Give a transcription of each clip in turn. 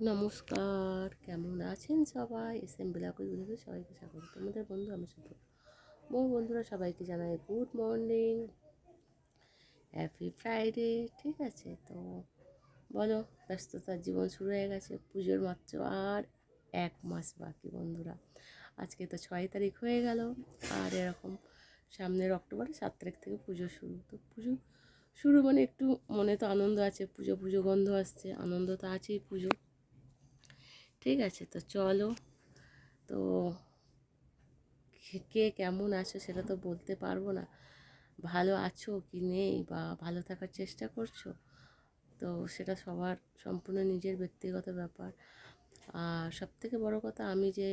নমস্কার, কেমন আছেন সবাই? এস এম বিলাকুল সবাইকে স্বাগত। তোমাদের বন্ধু আমি শুভ মোর বন্ধুরা, সবাইকে জানাই গুড মর্নিং। হ্যাপি ফ্রাইডে ঠিক আছে? তো বলো, ব্যস্ততার জীবন শুরু হয়ে গেছে, পুজোর মাত্র আর এক মাস বাকি, বন্ধুরা। আজকে তো ছয় তারিখ হয়ে গেল, আর এরকম সামনের অক্টোবরে সাত তারিখ থেকে পুজো শুরু। তো পুজো শুরু মানে একটু মনে তো আনন্দ আছে, পুজো পুজো গন্ধ আসছে, আনন্দ তো আছেই পুজো। ঠিক আছে, তো চলো। তো কে- কেমন আছো সেটা তো বলতে পারব না। ভালো আছো কি নেই বা ভালো থাকার চেষ্টা করছ? তো সেটা সবার সম্পূর্ণ নিজের ব্যক্তিগত ব্যাপার। আর সব থেকে বড়ো কথা আমি যে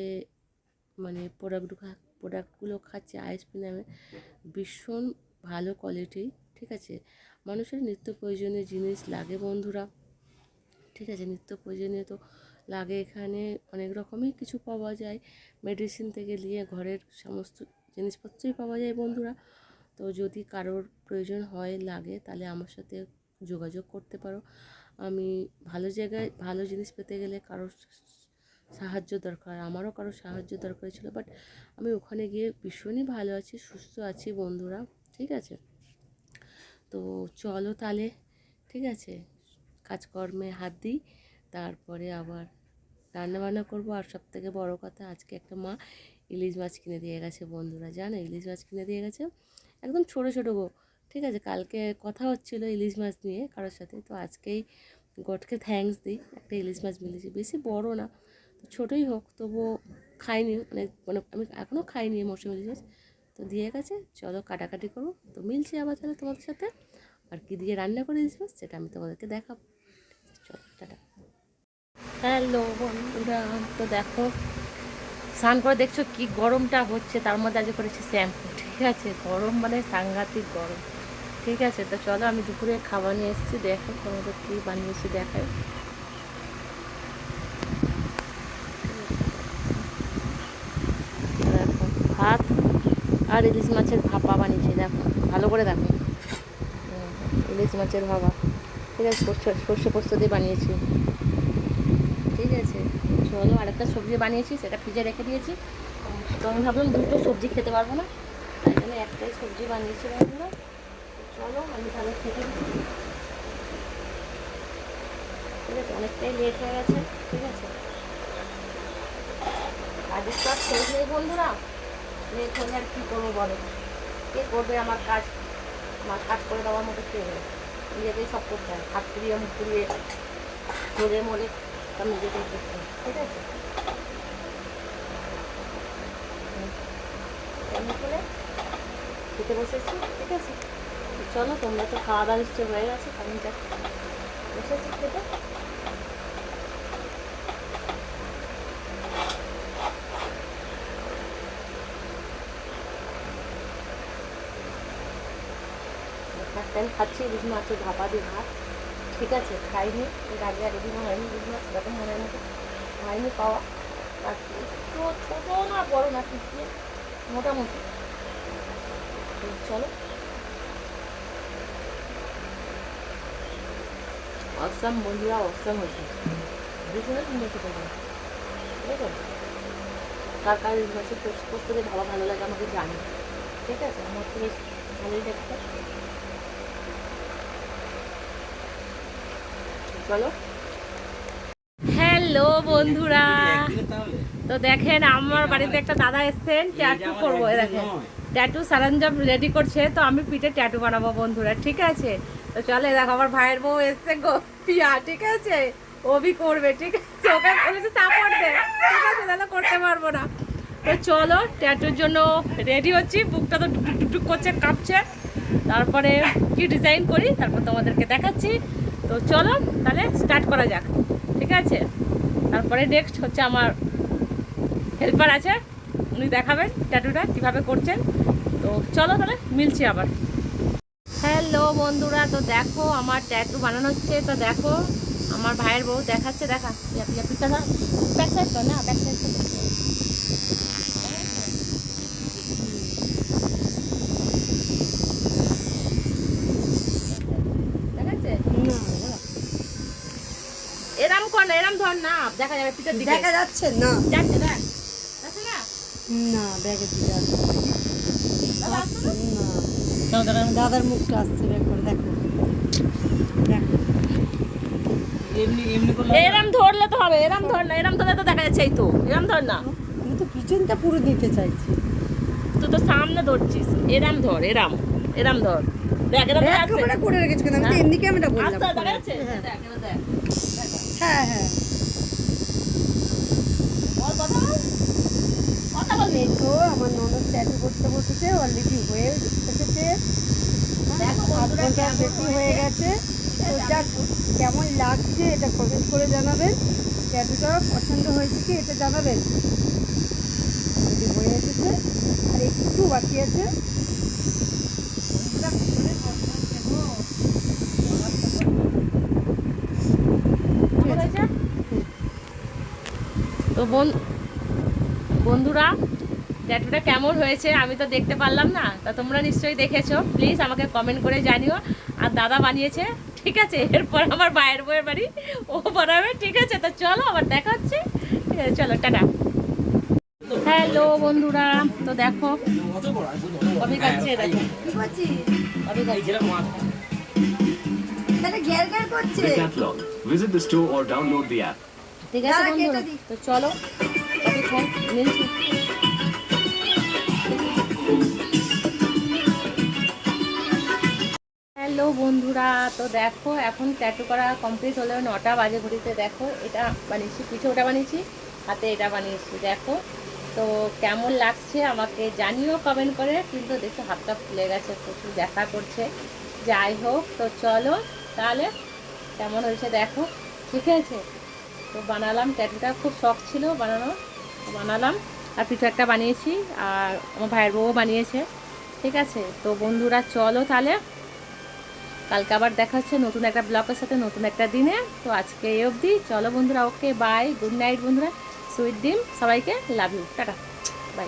মানে প্রোডাক্ট প্রোডাক্টগুলো খাচ্ছি আইএসপি নামে, ভীষণ ভালো কোয়ালিটি ঠিক আছে? মানুষের নিত্য প্রয়োজনীয় জিনিস লাগে বন্ধুরা, ঠিক আছে? নিত্য প্রয়োজনীয় তো লাগে এখানে অনেক রকমই কিছু পাওয়া যায়। মেডিসিন থেকে নিয়ে ঘরের সমস্ত জিনিসপত্রই পাওয়া যায় বন্ধুরা। তো যদি কারোর প্রয়োজন হয়, লাগে তাহলে আমার সাথে যোগাযোগ করতে পারো। আমি ভালো জায়গায় ভালো জিনিস পেতে গেলে কারোর সাহায্য দরকার, আমারও কারোর সাহায্য দরকার ছিল বাট আমি ওখানে গিয়ে ভীষণই ভালো আছি, সুস্থ আছি বন্ধুরা, ঠিক আছে? তো চলো তাহলে, ঠিক আছে? কাজকর্মে হাত দিই। তারপরে আবার রান্নাবান্না করব। আর সব থেকে বড়ো কথা, আজকে একটা মা ইলিশ মাছ কিনে দিয়ে গেছে বন্ধুরা, জানো? ইলিশ মাছ কিনে দিয়ে গেছে। একদম ছোটো ছোটো গো, ঠিক আছে? কালকে কথা হচ্ছিল ইলিশ মাছ নিয়ে কারোর সাথে, তো আজকেই গডকে থ্যাঙ্কস দিই, একটা ইলিশ মাছ মিলেছে। বেশি বড় না, তো ছোটোই হোক, তবুও খাইনি মানে মানে আমি এখনও খাইনি মৌসুমি ইলিশ মাছ। তো দিয়ে গেছে, চলো কাটাকাটি করব। তো মিলছি আবার তাহলে তোমাদের সাথে। আর কি দিয়ে রান্না করে ইলিশ মাছ, সেটা আমি তোমাদেরকে দেখাবো। চলো, টাটা। হ্যালো বন্ধুরা, তো দেখো, স্নান করে দেখছ কি গরমটা হচ্ছে, তার মধ্যে আজ করেছি শ্যাম্পু, ঠিক আছে? গরম মানে সাংঘাতিক গরম, ঠিক আছে? তো চলো আমি দুপুরে খাবার নিয়ে এসেছি, দেখো তোমাদের কী বানিয়েছি দেখাই। দেখো, ভাত আর ইলিশ মাছের ভাপা বানিয়েছি, দেখো, ভালো করে দেখো। ইলিশ মাছের ভাপা, ঠিক আছে? সর্ষে পোস্ত দিয়ে বানিয়েছি। ঠিক আছে। চলো আরেকটা সবজি বানিয়েছি, সেটা ফ্রিজে রেখে দিয়েছি। তো আমি ভাবলাম দুটো সবজি খেতে পারব না। তাই জন্য একটাই সবজি বানিয়েছি চলো আমি তাহলে খেতে ঠিক আছে, অনেকটাই লেট হয়ে গেছে, ঠিক আছে। কাজের আর শেষ নেই বন্ধুরা। লেট হলে আর কী করব বলো? কে করবে আমার কাজ? আমার কাজ করে দেওয়ার মতো কে নিজেকেই সব করতে হয়। হাত পুড়িয়ে, মুখ পুড়িয়ে ধরে মরে। সব করতে ঠিক আছে খেতে বসেছি ঠিক আছে চলো তোমরা তো খাওয়া দাওয়া নিশ্চয় হয়ে গেছে আমি যা বসেছি খেতে খাচ্ছি ইলিশ মাছের ভাপা দিয়ে ভাত। ঠিক আছে, খাইনি, এর আগে আর এদিন হয়নি ইলিশ মাছ সেরকম মনের মতো হয়নি পাওয়া। আর একটু ছোটো না, বড় না পিছিয়ে মোটামুটি। চলো। অসম বন্ধুরা অসম হয়েছে ভীষণ সুন্দর খেতে হবে ঠিক আছে কার কার মাছের পোস্ত পোস্ত দিয়ে ভালো লাগে আমাকে জানি ঠিক আছে? আমার বেশ ভালোই দেখতে চলো হ্যালো বন্ধুরা। তো দেখেন, আমার বাড়িতে একটা দাদা এসছেন ট্যাটু করব দেখেন। ট্যাটু সরঞ্জাম রেডি করছে, তো আমি পিঠে ট্যাটু বানাবো, বন্ধুরা, ঠিক আছে? তো চলে দেখো, আমার ভাইয়ের বউ এসছে গো পিয়া ঠিক আছে? ওবি করবে, ঠিক আছে? ওকে বলেছে সাপোর্ট দে, ঠিক আছে? তাহলে করতে পারব না। তো চলো ট্যাটুর জন্য রেডি হচ্ছি, বুকটা তো টুক টুক করছে, কাঁপছে। তারপরে কি ডিজাইন করি, তারপর তোমাদেরকে দেখাচ্ছি। তো চলো তাহলে স্টার্ট করা যাক, ঠিক আছে? তারপরে নেক্সট হচ্ছে আমার হেল্পার আছে, উনি দেখাবেন ট্যাটুটা কীভাবে করছেন। তো চলো তাহলে মিলছি আবার। হ্যালো বন্ধুরা, তো দেখো আমার ট্যাটু বানানো হচ্ছে, তো দেখো আমার ভাইয়ের বউ দেখাচ্ছে, দেখা। তো না, ব্যাক দেখাচ্ছে এরম কর না এরম ধর না দেখা যাবে পিঠের দিকে। দেখা যাচ্ছে না। যাচ্ছে দেখ। যাচ্ছে না? না ব্যাগের দিকে আসছে না? দাদার মুখটা আসছে বের করে দেখো। দেখো। এরম ধরলে তো হবে এরম ধর না এরম ধরলে তো দেখা যাচ্ছে তো এরম ধর না। আমি তো পিছনটা পুরো দিতে চাইছি। তুই তো সামনে ধরছিস এরম ধর এরম এরম ধর। দেখ এরম দেখা করে রেখেছি কেন? আমি তো হ্যাঁ? এমনি ক্যামেরা বললাম। আস্তে দেখা যাচ্ছে? দেখ এবার দেখ। হ্যাঁ হ্যাঁ। এই তো আমার ননদ ট্যাটু করতে বসেছে অলরেডি হয়ে এসেছে। আধ ঘণ্টা কেমন বেশি হয়ে গেছে। তো যাক কেমন লাগছে এটা কমেন্ট করে জানাবেন। ট্যাটুটা পছন্দ হয়েছে কি এটা জানাবেন? হয়ে এসেছে। আর একটু বাকি আছে কেমন হয়েছে? তো বোন বন্ধুরা ট্যাটুটা কেমন হয়েছে আমি তো দেখতে পারলাম না। তা তোমরা নিশ্চয়ই দেখেছ। প্লিজ আমাকে কমেন্ট করে জানিও। আর দাদা বানিয়েছে ঠিক আছে? এরপর আমার বাইরের বইয়ের বাড়ি। ও বানাবে ঠিক আছে? তো চলো আবার দেখা হচ্ছে। ঠিক আছে চলো টাটা। হ্যালো বন্ধুরা। তো দেখো কবি খাচ্ছে দেখো। কি কবি খাচ্ছে তাহলে ঘের ঘের করছে। Decathlon. Visit the store or download the app. ঠিক আছে বন্ধুরা তো চলো হ্যালো বন্ধুরা তো দেখো এখন ট্যাটু করা কমপ্লিট হলেও নটা বাজে ঘড়িতে দেখো এটা বানিয়েছি পিঠে ওটা বানিয়েছি হাতে এটা বানিয়েছি দেখো। তো কেমন লাগছে আমাকে জানিও কমেন্ট করে কিন্তু দেখো হাতটা ফুলে গেছে প্রচুর দেখা করছে। যাই হোক তো চলো তাহলে কেমন হয়েছে দেখো ঠিক আছে? তো বানালাম ট্যাটুটা খুব শখ ছিল বানানো বানালাম। আর পিছু একটা বানিয়েছি, আর আমার ভাইয়ের বউও বানিয়েছে। ঠিক আছে, তো বন্ধুরা চলো তাহলে। কালকে আবার দেখা হচ্ছে নতুন একটা ব্লগের সাথে, নতুন একটা দিনে। তো আজকে এই অবধি। চলো বন্ধুরা, ওকে বাই গুড নাইট বন্ধুরা। সুইট ডিম, সবাইকে লাভ ইউ টাটা বাই